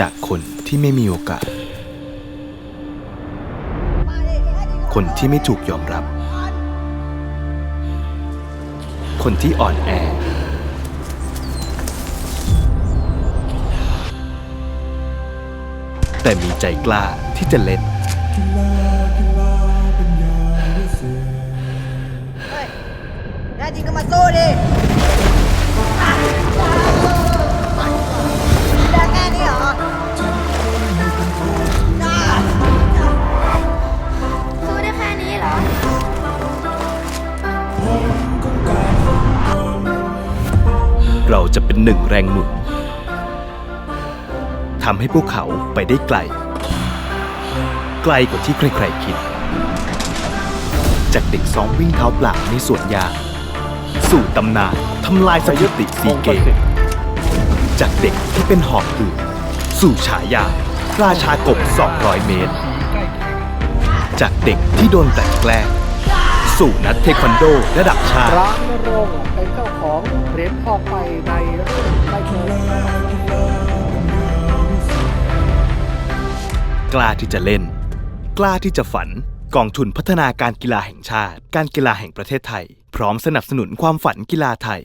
จากคนที่ไม่มีโอกาส คนที่ไม่ถูกยอมรับ คนที่อ่อนแอ แต่มีใจกล้าที่จะเล่นเฮ้จริงก็มาสู้ดิ เราจะเป็นหนึ่งแรงหนุนทำให้พวกเขาไปได้ไกล ไกลกว่าที่ใครๆคิด จากเด็กซ้อมวิ่งเท้าเปล่าในสวนยางสู่ตำนานทำลายสถิติซีเกมจากเด็กที่เป็นหอบหืดสู่ฉายาราชากบ 200 เมตร จากเด็กที่โดนแต่แกล้งสู่นักเทควันโดระดับชาติ ร้านรงค์เป็ เจ้าขออกไปในในไล่เชิงกล้าที่จะเล่น กล้าที่จะฝัน กองทุนพัฒนาการกีฬาแห่งชาติ การกีฬาแห่งประเทศไทย พร้อมสนับสนุนความฝันกีฬาไทย